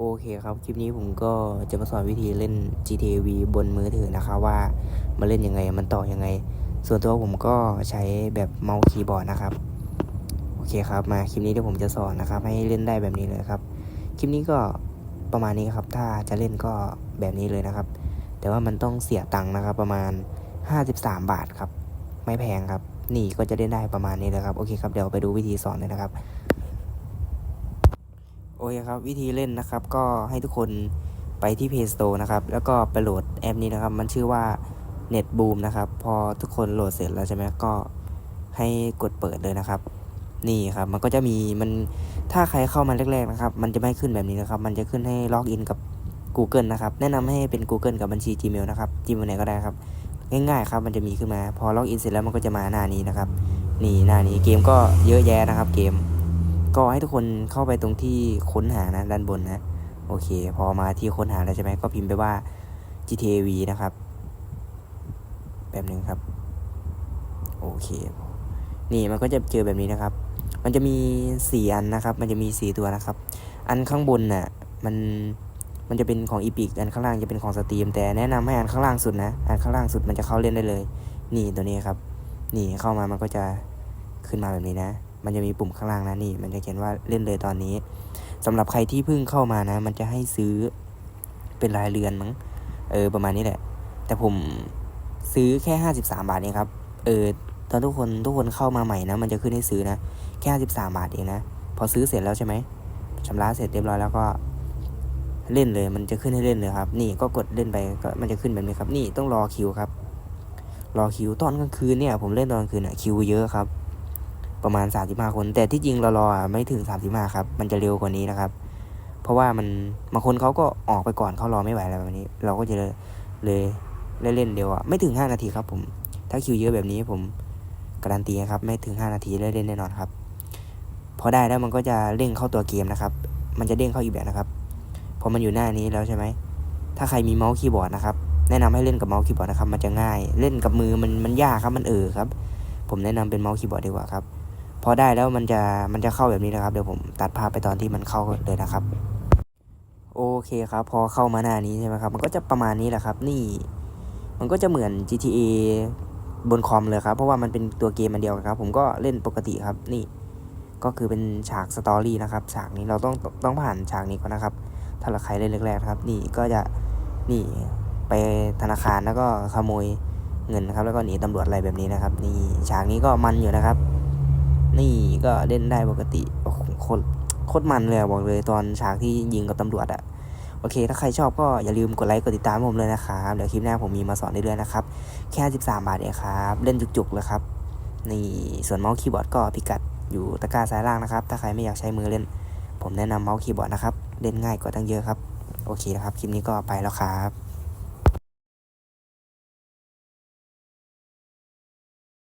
โอเคครับ คลิปนี้ผมก็จะมาสอนวิธีเล่น GTA V บนมือถือนะครับว่ามันเล่นยังไงมันต่อยังไง ส่วนตัวผมก็ใช้แบบเมาส์คีย์บอร์ดนะครับ โอเคครับ มาคลิปนี้เดี๋ยวผมจะสอนนะครับ ให้เล่นได้แบบนี้เลยครับ คลิปนี้ก็ประมาณนี้ครับ ถ้าจะเล่นก็แบบนี้เลยนะครับ แต่ว่ามันต้องเสียตังค์นะครับ ประมาณ 53 บาทครับ ไม่แพงครับ นี่ก็จะเล่นได้ประมาณนี้เลยครับ โอเคครับ เดี๋ยวไปดูวิธีสอนเลยนะครับ โอเคครับ วิธีเล่นนะครับ ก็ให้ทุกคนไปที่ Play Store นะครับ แล้วก็ไปโหลดแอปนี้นะครับ มันชื่อว่า NetBoom นะครับ พอทุกคนโหลดเสร็จแล้วใช่ไหมก็ให้กดเปิดเลยนะครับ นี่ครับ มันก็จะมีมันถ้าใครเข้ามาแรกๆนะครับ มันจะไม่ขึ้นแบบนี้นะครับ มันจะขึ้นให้ล็อกอินกับ Google นะครับ แนะนำให้เป็น Google กับบัญชี Gmail นะครับ Gmail ไหนก็ได้ครับ ง่ายๆครับ มันจะมีขึ้นมา พอล็อกอินเสร็จแล้วมันก็จะมาหน้านี้นะครับ นี่หน้านี้เกมก็เยอะแยะนะครับเกม ก็ให้ทุกคนเข้าไปตรงที่ค้นหานะด้านบนนะ โอเค พอมาที่ค้นหาแล้วใช่ไหมก็พิมพ์ไปว่า GTA V นะครับแบบนึงครับ โอเค นี่มันก็จะเจอแบบนี้นะครับ มันจะมีสี่อันนะครับ มันจะมีสี่ตัวนะครับ อันข้างบนน่ะ มัน มันจะเป็นของอีพิกอันข้างล่างจะเป็นของสตรีม แต่แนะนำให้อันข้างล่างสุดนะ อันข้างล่างสุดมันจะเข้าเล่นได้เลย นี่ตัวนี้ครับ นี่เข้ามามันก็จะขึ้นมาแบบนี้นะ มันจะมีปุ่มข้างล่างนะนี่ มันจะเขียนว่าเล่นเลยตอนนี้สำหรับใครที่เพิ่งเข้ามานะ มันจะให้ซื้อเป็นรายเดือนมั้งเออประมาณนี้แหละ แต่ผมซื้อแค่ห้าสิบสามบาทเองครับเออตอนทุกคนทุกคนเข้ามาใหม่นะ มันจะขึ้นให้ซื้อนะแค่ห้าสิบสามบาทเองนะพอซื้อเสร็จแล้วใช่ไหมชำระเสร็จเรียบร้อยแล้วก็เล่นเลย มันจะขึ้นให้เล่นเลยครับ นี่ก็กดเล่นไปก็มันจะขึ้นแบบนี้ครับ นี่ต้องรอคิวครับ รอคิวตอนกลางคืนเนี่ย ผมเล่นตอนกลางคืนอะคิวเยอะครับ ประมาณ 35 คน แต่ที่จริงเรารอไม่ถึง 35 ครับ มันจะเร็วกว่านี้นะครับ เพราะว่ามันบางคนเขาก็ออกไปก่อนเขารอไม่ไหวแล้วแบบนี้ เราก็จะเลยเลยเล่นเร็วอะไม่ถึง 5 นาทีครับผม ถ้าคิวเยอะแบบนี้ผมการันตีครับไม่ถึง 5 นาทีได้เล่นแน่นอนครับพอได้แล้วมันก็จะเด้งเข้าตัวเกมนะครับ มันจะเด้งเข้าอีกแบบนะครับพอมันอยู่หน้านี้แล้วใช่ไหม ถ้าใครมีเมาส์คีย์บอร์ดนะครับ แนะนำให้เล่นกับเมาส์คีย์บอร์ดนะครับ มันจะง่าย เล่นกับมือมันมันยากครับ มันเออครับ ผมแนะนำเป็นเมาส์คีย์บอร์ดดีกว่าครับ พอได้แล้วมันจะมันจะเข้าแบบนี้นะครับเดี๋ยวผมตัดภาพไปตอนที่มันเข้าเลยนะครับ โอเคครับ พอเข้ามาหน้านี้ใช่ไหมครับ มันก็จะประมาณนี้แหละครับ นี่ มันก็จะเหมือน GTA บนคอมเลยครับ เพราะว่ามันเป็นตัวเกมมันเดียวกันครับ ผมก็เล่นปกติครับนี่ ก็คือเป็นฉากสตอรี่นะครับฉากนี้เราต้องต้องผ่านฉากนี้ก่อนนะครับ ถ้าเราใครเล่นแรกๆครับ นี่ก็จะนี่ไปธนาคารแล้วก็ขโมยเงินนะครับ แล้วก็หนีตำรวจอะไรแบบนี้นะครับ นี่ฉากนี้ก็มันอยู่นะครับ นี่ก็เล่นได้ปกติโอ้โหโคตรโคตรมันเลยบอกเลยตอนฉากที่ยิงกับตำรวจอะโอเค ถ้าใครชอบก็อย่าลืมกดไลค์กดติดตามผมเลยนะครับ เดี๋ยวคลิปหน้าผมมีมาสอนเรื่อยๆนะครับ แค่ 13 บาทเองครับ เล่นจุกๆเลยครับ นี่ส่วนเมาส์คีย์บอร์ดก็พิกัดอยู่ตะกร้าซ้ายล่างนะครับ ถ้าใครไม่อยากใช้มือเล่น ผมแนะนำเมาส์คีย์บอร์ดนะครับ เล่นง่ายกว่าตั้งเยอะครับ โอเคนะครับ คลิปนี้ก็ไปแล้วครับ